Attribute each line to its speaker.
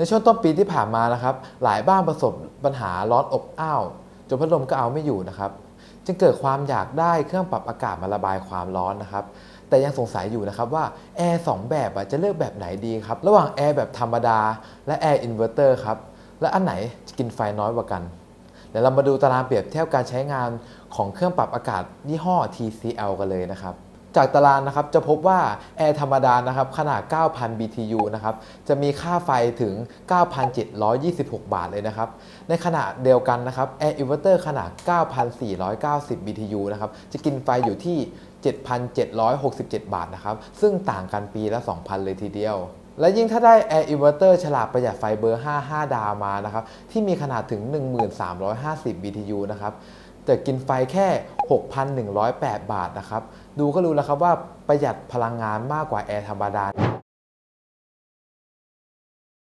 Speaker 1: ในช่วงต้นปีที่ผ่านมานะครับ หลายบ้านประสบปัญหาร้อนอบอ้าวจนพัดลมก็เอาไม่อยู่นะครับ จึงเกิดความอยากได้เครื่องปรับอากาศมาระบายความร้อนนะครับ แต่ยังสงสัยอยู่นะครับว่าแอร์สองแบบจะเลือกแบบไหนดีครับ ระหว่างแอร์แบบธรรมดา และแอร์อินเวอร์เตอร์ครับ และอันไหนจะกินไฟน้อยกว่ากัน เดี๋ยวเรามาดูตารางเปรียบเทียบการใช้งานของเครื่องปรับอากาศยี่ห้อ TCL กันเลยนะครับ จากตารางนะครับจะพบว่าแอร์ธรรมดานะครับขนาด 9,000 BTU นะครับจะมีค่าไฟถึง 9,726 บาทเลยนะครับ ในขณะเดียวกันนะครับแอร์อินเวอร์เตอร์ขนาด 9,490 BTU นะครับจะกินไฟอยู่ที่ 7,767 บาทนะครับ ซึ่งต่างกันปีละ 2,000 เลยทีเดียว และยิ่งถ้าได้ Air Inverter ฉลากประหยัดไฟเบอร์ 5 5 ดาวมานะครับที่มีขนาดถึง 1350 BTU นะครับ แต่กินไฟแค่ 6,108 บาทนะครับ ดูก็รู้แล้วครับว่าประหยัดพลังงานมากกว่าแอร์ธรรมดา